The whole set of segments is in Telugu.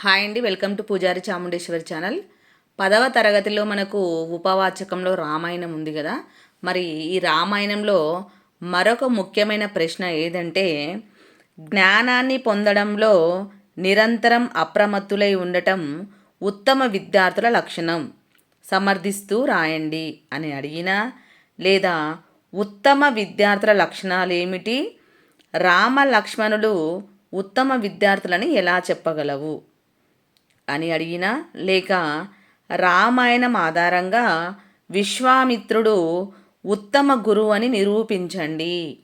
హాయ్ అండి వెల్కమ్ టు పూజారి చాముండేశ్వరి ఛానల్. పదవ తరగతిలో మనకు ఉపవాచకంలో రామాయణం ఉంది కదా. మరి ఈ రామాయణంలో మరొక ముఖ్యమైన ప్రశ్న ఏదంటే జ్ఞానాన్ని పొందడంలో నిరంతరం అప్రమత్తులై ఉండటం ఉత్తమ విద్యార్థుల లక్షణం. సమర్థిస్తూ రాయండి అని అడిగినా లేదా ఉత్తమ విద్యార్థుల లక్షణాలు ఏమిటి రామ లక్ష్మణులు ఉత్తమ విద్యార్థులని ఎలా చెప్పగలవు? అని అడిగినా లేక రామాయణం ఆధారంగా విశ్వామిత్రుడు ఉత్తమ గురువు అని నిరూపించండి.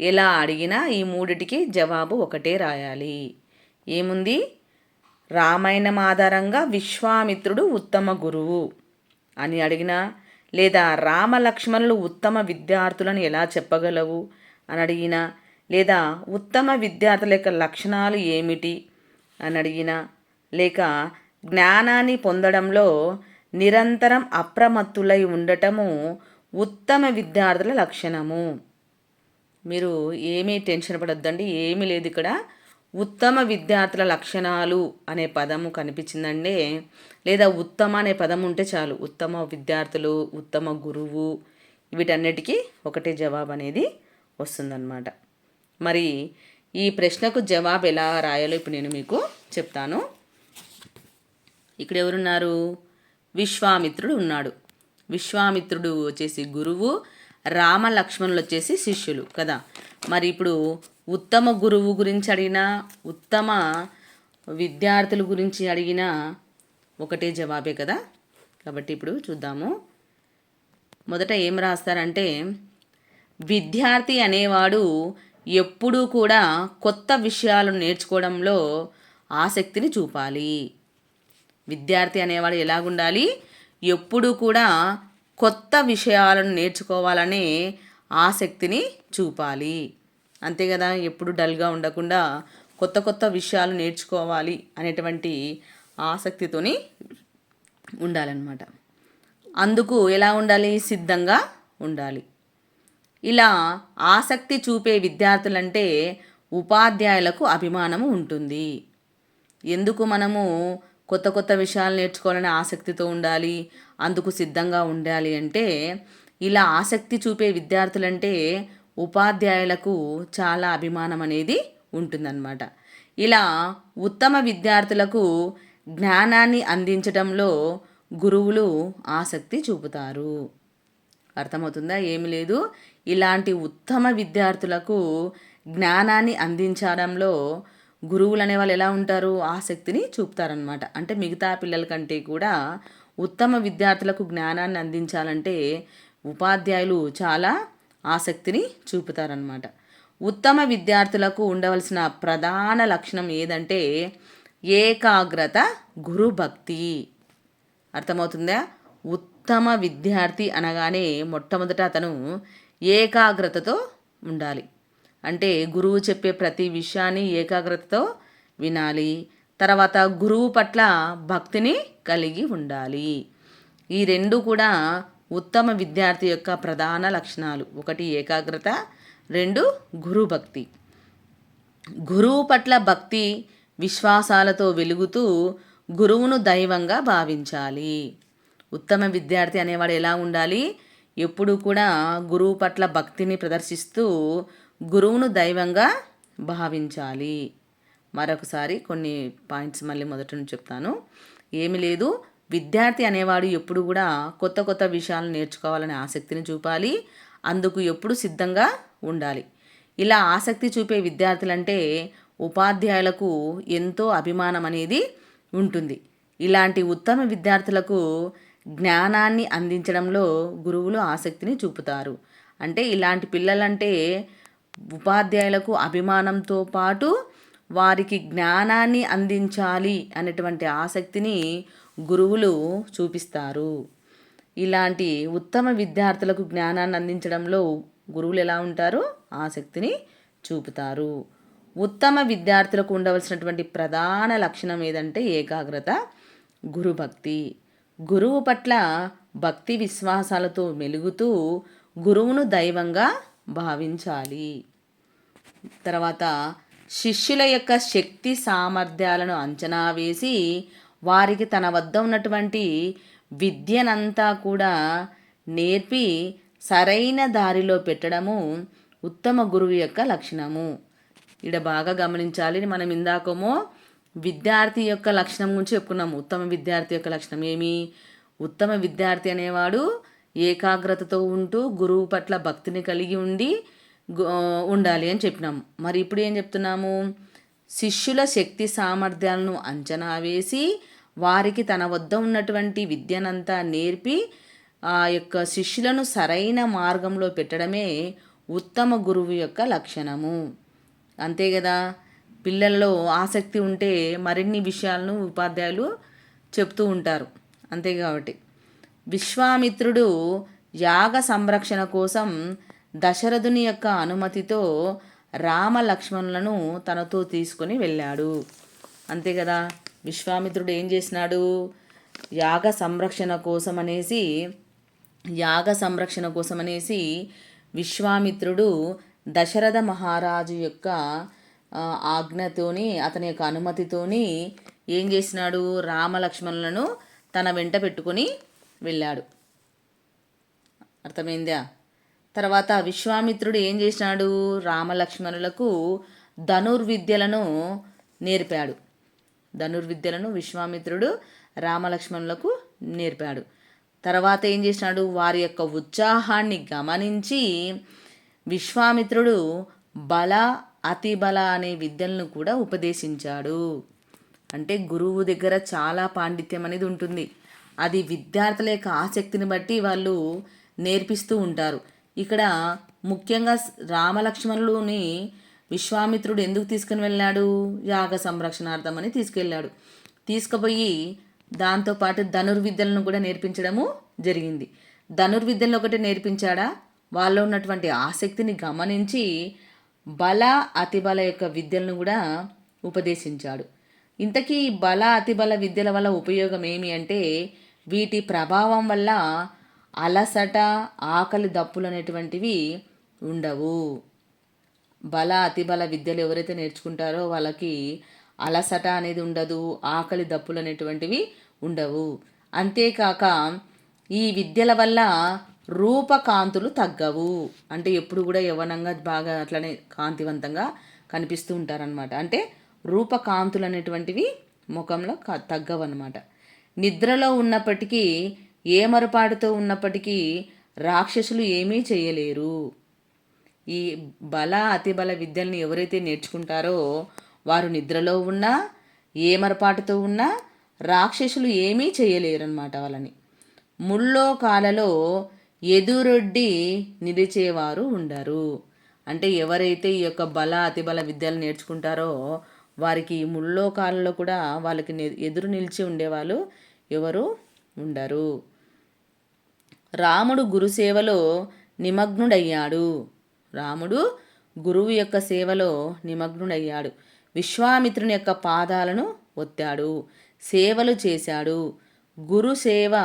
ఎలా అడిగినా ఈ మూడిటికి జవాబు ఒకటే రాయాలి. ఏముంది? రామాయణం ఆధారంగా విశ్వామిత్రుడు ఉత్తమ గురువు అని అడిగినా లేదా రామ లక్ష్మణులు ఉత్తమ విద్యార్థులను ఎలా చెప్పగలవు అని అడిగినా లేదా ఉత్తమ విద్యార్థుల యొక్క లక్షణాలు ఏమిటి అని అడిగినా లేక జ్ఞానాన్ని పొందడంలో నిరంతరం అప్రమత్తులై ఉండటము ఉత్తమ విద్యార్థుల లక్షణము. మీరు ఏమీ టెన్షన్ పడొద్దండి ఏమీ లేదు ఇక్కడ. ఉత్తమ విద్యార్థుల లక్షణాలు అనే పదము కనిపించిందండి లేదా ఉత్తమ అనే పదం ఉంటే చాలు. ఉత్తమ విద్యార్థులు ఉత్తమ గురువు వీటన్నిటికీ ఒకటే జవాబు అనేది వస్తుందన్నమాట. మరి ఈ ప్రశ్నకు జవాబు ఎలా రాయాలో ఇప్పుడు నేను మీకు చెప్తాను. ఇక్కడ ఎవరున్నారు విశ్వామిత్రుడు ఉన్నాడు. విశ్వామిత్రుడు వచ్చేసి గురువు రామ లక్ష్మణులు వచ్చేసి శిష్యులు కదా? మరి ఇప్పుడు ఉత్తమ గురువు గురించి అడిగినా ఉత్తమ విద్యార్థుల గురించి అడిగినా ఒకటే జవాబే కదా? కాబట్టి ఇప్పుడు చూద్దాము. మొదట ఏం రాస్తారంటే విద్యార్థి అనేవాడు ఎప్పుడూ కూడా కొత్త విషయాలు నేర్చుకోవడంలో ఆసక్తిని చూపాలి. విద్యార్థి అనేవాడు ఎలాగుండాలి? ఎప్పుడూ కూడా కొత్త విషయాలను నేర్చుకోవాలనే ఆసక్తిని చూపాలి. అంతే కదా ఎప్పుడు డల్గా ఉండకుండా కొత్త కొత్త విషయాలు నేర్చుకోవాలి అనేటువంటి ఆసక్తితోని ఉండాలన్నమాట. అందుకు ఎలా ఉండాలి? సిద్ధంగా ఉండాలి. ఇలా ఆసక్తి చూపే విద్యార్థులంటే ఉపాధ్యాయులకు అభిమానము ఉంటుంది. ఎందుకు మనము కొత్త కొత్త విషయాలు నేర్చుకోవాలనే ఆసక్తితో ఉండాలి అందుకు సిద్ధంగా ఉండాలి అంటే ఇలా ఆసక్తి చూపే విద్యార్థులంటే ఉపాధ్యాయులకు చాలా అభిమానం అనేది ఉంటుందన్నమాట. ఇలా ఉత్తమ విద్యార్థులకు జ్ఞానాన్ని అందించడంలో గురువులు ఆసక్తి చూపుతారు. అర్థమవుతుందా? ఏమి లేదు. ఇలాంటి ఉత్తమ విద్యార్థులకు జ్ఞానాన్ని అందించడంలో గురువులు అనే వాళ్ళు ఎలా ఉంటారు? ఆసక్తిని చూపుతారనమాట అంటే మిగతా పిల్లల కంటే కూడా ఉత్తమ విద్యార్థులకు జ్ఞానాన్ని అందించాలంటే ఉపాధ్యాయులు చాలా ఆసక్తిని చూపుతారనమాట ఉత్తమ విద్యార్థులకు ఉండవలసిన ప్రధాన లక్షణం ఏదంటే ఏకాగ్రత గురుభక్తి. అర్థమవుతుందా? ఉత్తమ విద్యార్థి అనగానే మొట్టమొదట అతను ఏకాగ్రతతో ఉండాలి. అంటే గురువు చెప్పే ప్రతి విషయాన్ని ఏకాగ్రతతో వినాలి. తర్వాత గురువు పట్ల భక్తిని కలిగి ఉండాలి. ఈ రెండు కూడా ఉత్తమ విద్యార్థి యొక్క ప్రధాన లక్షణాలు. ఒకటి ఏకాగ్రత రెండు గురు భక్తి గురువు పట్ల భక్తి విశ్వాసాలతో వెలుగుతూ గురువును దైవంగా భావించాలి. ఉత్తమ విద్యార్థి అనేవాడు ఎలా ఉండాలి? ఎప్పుడు కూడా గురువు పట్ల భక్తిని ప్రదర్శిస్తూ గురువును దైవంగా భావించాలి. మరొకసారి కొన్ని పాయింట్స్ మళ్ళీ మొదటి నుంచి చెప్తాను. ఏమి లేదు. విద్యార్థి అనేవాడు ఎప్పుడు కూడా కొత్త కొత్త విషయాలు నేర్చుకోవాలనే ఆసక్తిని చూపాలి. అందుకు ఎప్పుడు సిద్ధంగా ఉండాలి. ఇలా ఆసక్తి చూపే విద్యార్థులంటే ఉపాధ్యాయులకు ఎంతో అభిమానం అనేది ఉంటుంది. ఇలాంటి ఉత్తమ విద్యార్థులకు జ్ఞానాన్ని అందించడంలో గురువులు ఆసక్తిని చూపుతారు. అంటే ఇలాంటి పిల్లలంటే ఉపాధ్యాయులకు అభిమానంతో పాటు వారికి జ్ఞానాన్ని అందించాలి అనేటువంటి ఆసక్తిని గురువులు చూపిస్తారు. ఇలాంటి ఉత్తమ విద్యార్థులకు జ్ఞానాన్ని అందించడంలో గురువులు ఎలా ఉంటారు? ఆసక్తిని చూపుతారు. ఉత్తమ విద్యార్థులకు ఉండవలసినటువంటి ప్రధాన లక్షణం ఏదంటే ఏకాగ్రత గురుభక్తి. గురువు పట్ల భక్తి విశ్వాసాలతో మెలుగుతూ గురువును దైవంగా భావించాలి. తర్వాత శిష్యుల యొక్క శక్తి సామర్థ్యాలను అంచనా వేసి వారికి తన వద్ద ఉన్నటువంటి విద్యనంతా కూడా నేర్పి సరైన దారిలో పెట్టడము ఉత్తమ గురువు యొక్క లక్షణము. ఇక్కడ బాగా గమనించాలి. మనం ఇందాకమో విద్యార్థి యొక్క లక్షణం గురించి చెప్పుకున్నాము. ఉత్తమ విద్యార్థి యొక్క లక్షణం ఏమి? ఉత్తమ విద్యార్థి అనేవాడు ఏకాగ్రతతో ఉంటూ గురువు పట్ల భక్తిని కలిగి ఉండి ఉండాలి అని చెప్పినాము. మరి ఇప్పుడు ఏం చెప్తున్నాము? శిష్యుల శక్తి సామర్థ్యాలను అంచనా వేసి వారికి తన వద్ద ఉన్నటువంటి విద్యనంతా నేర్పి ఆ యొక్క శిష్యులను సరైన మార్గంలో పెట్టడమే ఉత్తమ గురువు యొక్క లక్షణము. అంతే కదా? పిల్లల్లో ఆసక్తి ఉంటే మరిన్ని విషయాలను ఉపాధ్యాయులు చెప్తూ ఉంటారు. అంతే కాబట్టి. విశ్వామిత్రుడు యాగ సంరక్షణ కోసం దశరథుని యొక్క అనుమతితో రామ లక్ష్మణులను తనతో తీసుకుని వెళ్ళాడు. అంతే కదా? విశ్వామిత్రుడు ఏం చేసినాడు? యాగ సంరక్షణ కోసం అనేసి యాగ సంరక్షణ కోసం అనేసి విశ్వామిత్రుడు దశరథ మహారాజు యొక్క ఆజ్ఞతోని అతని యొక్క అనుమతితోని ఏం చేసినాడు? రామలక్ష్మణులను తన వెంట పెట్టుకొని వెళ్ళాడు. అర్థమైందా? తర్వాత విశ్వామిత్రుడు ఏం చేసినాడు? రామలక్ష్మణులకు ధనుర్విద్యలను నేర్పాడు. ధనుర్విద్యలను విశ్వామిత్రుడు రామలక్ష్మణులకు నేర్పాడు. తర్వాత ఏం చేసినాడు? వారి యొక్క ఉత్సాహాన్ని గమనించి విశ్వామిత్రుడు బల అతిబల అనే విద్యలను కూడా ఉపదేశించాడు. అంటే గురువు దగ్గర చాలా పాండిత్యం అనేది ఉంటుంది. అది విద్యార్థుల యొక్క ఆసక్తిని బట్టి వాళ్ళు నేర్పిస్తూ ఉంటారు. ఇక్కడ ముఖ్యంగా రామలక్ష్మణులుని విశ్వామిత్రుడు ఎందుకు తీసుకుని వెళ్ళాడు? యాగ సంరక్షణార్థం అని తీసుకెళ్ళాడు. తీసుకుపోయి దాంతోపాటు ధనుర్విద్యలను కూడా నేర్పించడము జరిగింది. ధనుర్విద్యలను ఒకటి నేర్పించాడా? వాళ్ళలో ఉన్నటువంటి ఆసక్తిని గమనించి బల అతిబల యొక్క విద్యలను కూడా ఉపదేశించాడు. ఇంతకీ బల అతిబల విద్యల వల్ల ఉపయోగం ఏమి అంటే వీటి ప్రభావం వల్ల అలసట ఆకలి దప్పులు అనేటువంటివి ఉండవు. బల అతిబల విద్యలు ఎవరైతే నేర్చుకుంటారో వాళ్ళకి అలసట అనేది ఉండదు ఆకలి దప్పులు అనేటువంటివి ఉండవు. అంతేకాక ఈ విద్యల వల్ల రూపకాంతులు తగ్గవు. అంటే ఎప్పుడు కూడా యవ్వనంగా బాగా అట్లనే కాంతివంతంగా కనిపిస్తూ ఉంటారనమాట అంటే రూపకాంతులు అనేటువంటివి ముఖంలో క తగ్గవన్నమాట. నిద్రలో ఉన్నప్పటికీ ఏమరపాటుతో ఉన్నప్పటికీ రాక్షసులు ఏమీ చేయలేరు. ఈ బల అతిబల విద్యల్ని ఎవరైతే నేర్చుకుంటారో వారు నిద్రలో ఉన్నా ఏమరపాటుతో ఉన్నా రాక్షసులు ఏమీ చేయలేరన్నమాట వాళ్ళని. ముల్లోకాలలో ఎదురొడ్డి నిలిచేవారు ఉండరు. అంటే ఎవరైతే ఈ యొక్క బల అతిబల విద్యలు నేర్చుకుంటారో వారికి ముళ్ళో ముల్లోకాలలో కూడా వాళ్ళకి ఎదురు నిలిచి ఉండేవాళ్ళు ఎవరు? ఉండరు. రాముడు గురు సేవలో నిమగ్నుడయ్యాడు. రాముడు గురువు యొక్క సేవలో నిమగ్నుడయ్యాడు. విశ్వామిత్రుని యొక్క పాదాలను ఒత్తాడు. సేవలు చేశాడు. గురు సేవ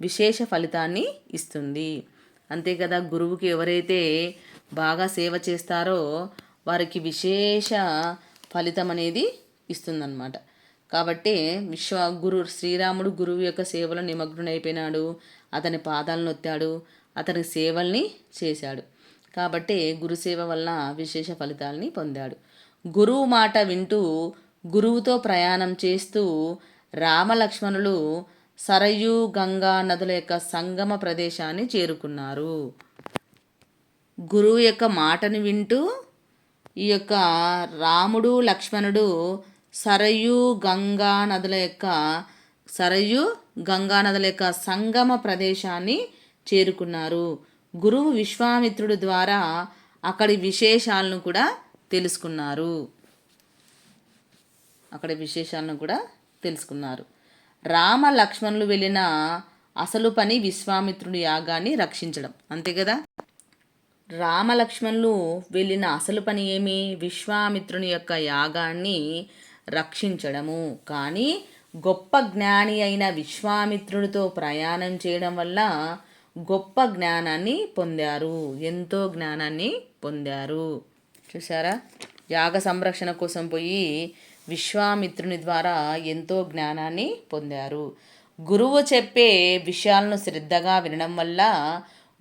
విశేష ఫలితాన్ని ఇస్తుంది. అంతే కదా గురువుకి ఎవరైతే బాగా సేవ చేస్తారో వారికి విశేష ఫలితం అనేది ఇస్తుందన్నమాట. కాబట్టి విశ్వ గురు శ్రీరాముడు గురువు యొక్క సేవలో నిమగ్నుడైపోయినాడు అతని పాదాలను ఒత్తాడు అతని సేవల్ని చేశాడు. కాబట్టి గురుసేవ వలన విశేష ఫలితాలని పొందాడు. గురువు మాట వింటూ గురువుతో ప్రయాణం చేస్తూ రామలక్ష్మణులు సరయు గంగా నదుల యొక్క సంగమ ప్రదేశాన్ని చేరుకున్నారు. గురువు యొక్క మాటను వింటూ ఈ యొక్క రాముడు లక్ష్మణుడు సరయు గంగా నదుల యొక్క సరయు గంగా నదుల యొక్క సంగమ ప్రదేశాన్ని చేరుకున్నారు. గురువు విశ్వామిత్రుడు ద్వారా అక్కడి విశేషాలను కూడా తెలుసుకున్నారు. అక్కడ విశేషాలను కూడా తెలుసుకున్నారు. రామ లక్ష్మణులు వెళ్ళిన అసలు పని విశ్వామిత్రుడి యాగాన్ని రక్షించడం. అంతే కదా? రామలక్ష్మణులు వెళ్ళిన అసలు పని ఏమి? విశ్వామిత్రుని యొక్క యాగాన్ని రక్షించడము. కానీ గొప్ప జ్ఞాని అయిన విశ్వామిత్రుడితో ప్రయాణం చేయడం వల్ల గొప్ప జ్ఞానాన్ని పొందారు. ఎంతో జ్ఞానాన్ని పొందారు. చూసారా యాగ సంరక్షణ కోసం పోయి విశ్వామిత్రుని ద్వారా ఎంతో జ్ఞానాన్ని పొందారు. గురువు చెప్పే విషయాలను శ్రద్ధగా వినడం వల్ల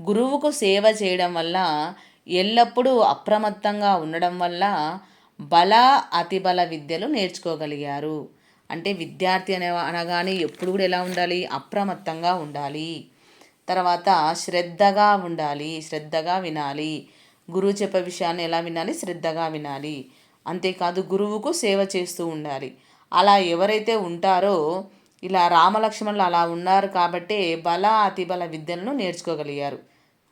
గురువుకు సేవ చేయడం వల్ల ఎల్లప్పుడూ అప్రమత్తంగా ఉండడం వల్ల బల అతిబల విద్యలు నేర్చుకోగలిగారు. అంటే విద్యార్థి అనే అనగానే ఎప్పుడు కూడా ఎలా ఉండాలి? అప్రమత్తంగా ఉండాలి. తర్వాత శ్రద్ధగా ఉండాలి. శ్రద్ధగా వినాలి. గురువు చెప్పే విషయాన్ని ఎలా వినాలి? శ్రద్ధగా వినాలి. అంతేకాదు గురువుకు సేవ చేస్తూ ఉండాలి. అలా ఎవరైతే ఉంటారో ఇలా రామలక్ష్మణులు అలా ఉన్నారు కాబట్టే బల అతిబల విద్యలను నేర్చుకోగలిగారు.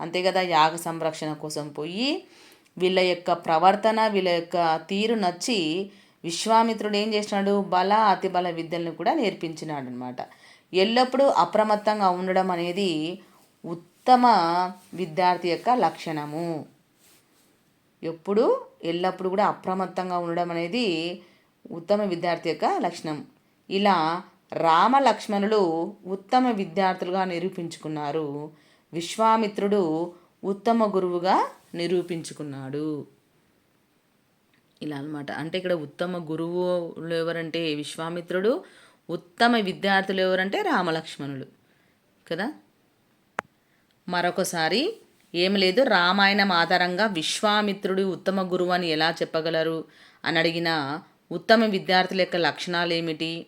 అంతే కదా యాగ సంరక్షణ కోసం పోయి వీళ్ళ యొక్క ప్రవర్తన వీళ్ళ యొక్క తీరు నచ్చి విశ్వామిత్రుడు ఏం చేసినాడు? బల అతిబల విద్యలను కూడా నేర్పించినాడు అనమాట ఎల్లప్పుడూ అప్రమత్తంగా ఉండడం అనేది ఉత్తమ విద్యార్థి యొక్క లక్షణము. ఎప్పుడు ఎల్లప్పుడూ కూడా అప్రమత్తంగా ఉండడం అనేది ఉత్తమ విద్యార్థి యొక్క లక్షణం. ఇలా రామలక్ష్మణులు ఉత్తమ విద్యార్థులుగా నిరూపించుకున్నారు. విశ్వామిత్రుడు ఉత్తమ గురువుగా నిరూపించుకున్నాడు. ఇలా అనమాట అంటే ఇక్కడ ఉత్తమ గురువులు ఎవరంటే విశ్వామిత్రుడు ఉత్తమ విద్యార్థులు ఎవరంటే రామలక్ష్మణులు. కదా? మరొకసారి ఏమి లేదు రామాయణం ఆధారంగా విశ్వామిత్రుడు ఉత్తమ గురువు అని ఎలా చెప్పగలరు? అని అడిగిన ఉత్తమ విద్యార్థుల యొక్క లక్షణాలు ఏమిటి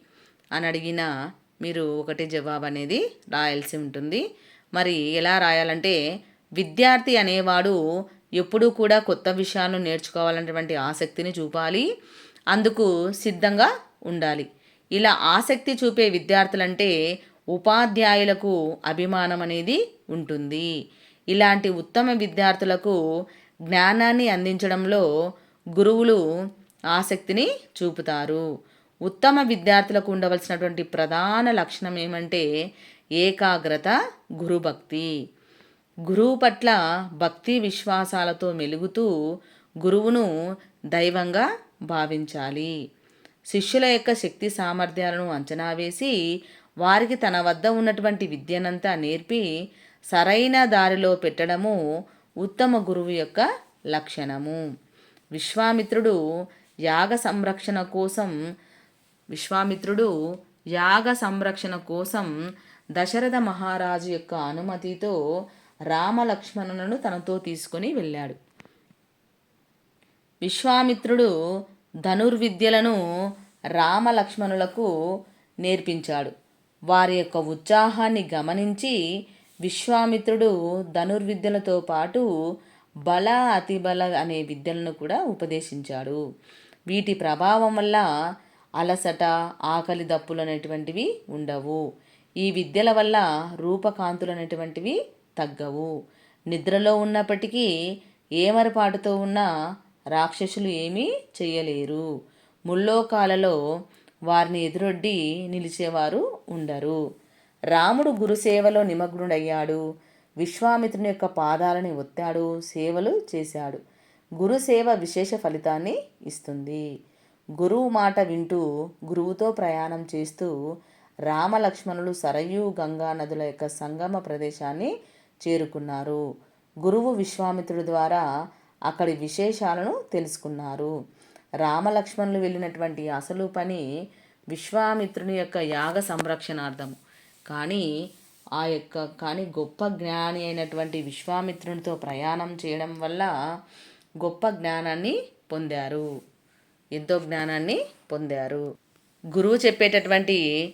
అని అడిగిన మీరు ఒకటే జవాబు అనేది రాయాల్సి ఉంటుంది. మరి ఎలా రాయాలంటే విద్యార్థి అనేవాడు ఎప్పుడూ కూడా కొత్త విషయాలను నేర్చుకోవాలన్నటువంటి ఆసక్తిని చూపాలి. అందుకు సిద్ధంగా ఉండాలి. ఇలా ఆసక్తి చూపే విద్యార్థులంటే ఉపాధ్యాయులకు అభిమానం అనేది ఉంటుంది. ఇలాంటి ఉత్తమ విద్యార్థులకు జ్ఞానాన్ని అందించడంలో గురువులు ఆసక్తిని చూపుతారు. ఉత్తమ విద్యార్థులకు ఉండవలసినటువంటి ప్రధాన లక్షణం ఏమంటే ఏకాగ్రత గురుభక్తి. గురువు పట్ల భక్తి విశ్వాసాలతో మెలుగుతూ గురువును దైవంగా భావించాలి. శిష్యుల యొక్క శక్తి సామర్థ్యాలను అంచనా వేసి వారికి తన వద్ద ఉన్నటువంటి విద్యనంతా నేర్పి సరైన దారిలో పెట్టడము ఉత్తమ గురువు యొక్క లక్షణము. విశ్వామిత్రుడు యాగ సంరక్షణ కోసం విశ్వామిత్రుడు యాగ సంరక్షణ కోసం దశరథ మహారాజు యొక్క అనుమతితో రామలక్ష్మణులను తనతో తీసుకొని వెళ్ళాడు. విశ్వామిత్రుడు ధనుర్విద్యలను రామలక్ష్మణులకు నేర్పించాడు. వారి యొక్క ఉత్సాహాన్ని గమనించి విశ్వామిత్రుడు ధనుర్విద్యలతో పాటు బల అతిబల అనే విద్యలను కూడా ఉపదేశించాడు. వీటి ప్రభావం వల్ల అలసట ఆకలి దప్పులు అనేటువంటివి ఉండవు. ఈ విద్యల వల్ల రూపకాంతులు అనేటువంటివి తగ్గవు. నిద్రలో ఉన్నప్పటికీ ఏమరపాటుతో ఉన్న రాక్షసులు ఏమీ చేయలేరు ముల్లోకాలలో వారిని ఎదురొడ్డి నిలిచేవారు ఉండరు. రాముడు గురుసేవలో నిమగ్నుడయ్యాడు. విశ్వామిత్రుని యొక్క పాదాలని ఒత్తాడు సేవలు చేశాడు. గురుసేవ విశేష ఫలితాన్ని ఇస్తుంది. గురువు మాట వింటూ గురువుతో ప్రయాణం చేస్తూ రామలక్ష్మణులు సరయు గంగా నదుల యొక్క సంగమ ప్రదేశాన్ని చేరుకున్నారు. గురువు విశ్వామిత్రుడి ద్వారా అక్కడి విశేషాలను తెలుసుకున్నారు. రామలక్ష్మణులు వెళ్ళినటువంటి అసలు పని విశ్వామిత్రుని యొక్క యాగ సంరక్షణార్థం. కానీ ఆ యొక్క కానీ గొప్ప జ్ఞాని అయినటువంటి విశ్వామిత్రునితో ప్రయాణం చేయడం వల్ల గొప్ప జ్ఞానాన్ని పొందారు. ఎంతో జ్ఞానాన్ని పొందారు. గురువు చెప్పేటటువంటి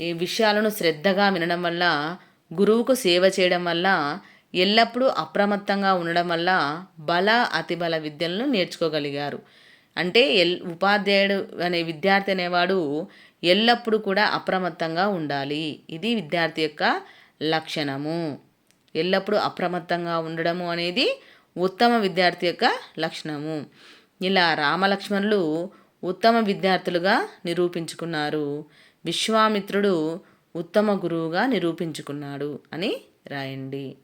ఈ విషయాలను శ్రద్ధగా వినడం వల్ల గురువుకు సేవ చేయడం వల్ల ఎల్లప్పుడూ అప్రమత్తంగా ఉండడం వల్ల బల అతిబల విద్యలను నేర్చుకోగలిగారు. అంటే ఎల్ ఉపాధ్యాయుడు అనే విద్యార్థి అనేవాడు ఎల్లప్పుడూ కూడా అప్రమత్తంగా ఉండాలి. ఇది విద్యార్థి యొక్క లక్షణము. ఎల్లప్పుడూ అప్రమత్తంగా ఉండడము అనేది ఉత్తమ విద్యార్థి యొక్క లక్షణము. ఇలా రామలక్ష్మణులు ఉత్తమ విద్యార్థులుగా నిరూపించుకున్నారు. విశ్వామిత్రుడు ఉత్తమ గురువుగా నిరూపించుకున్నాడు అని రాయండి.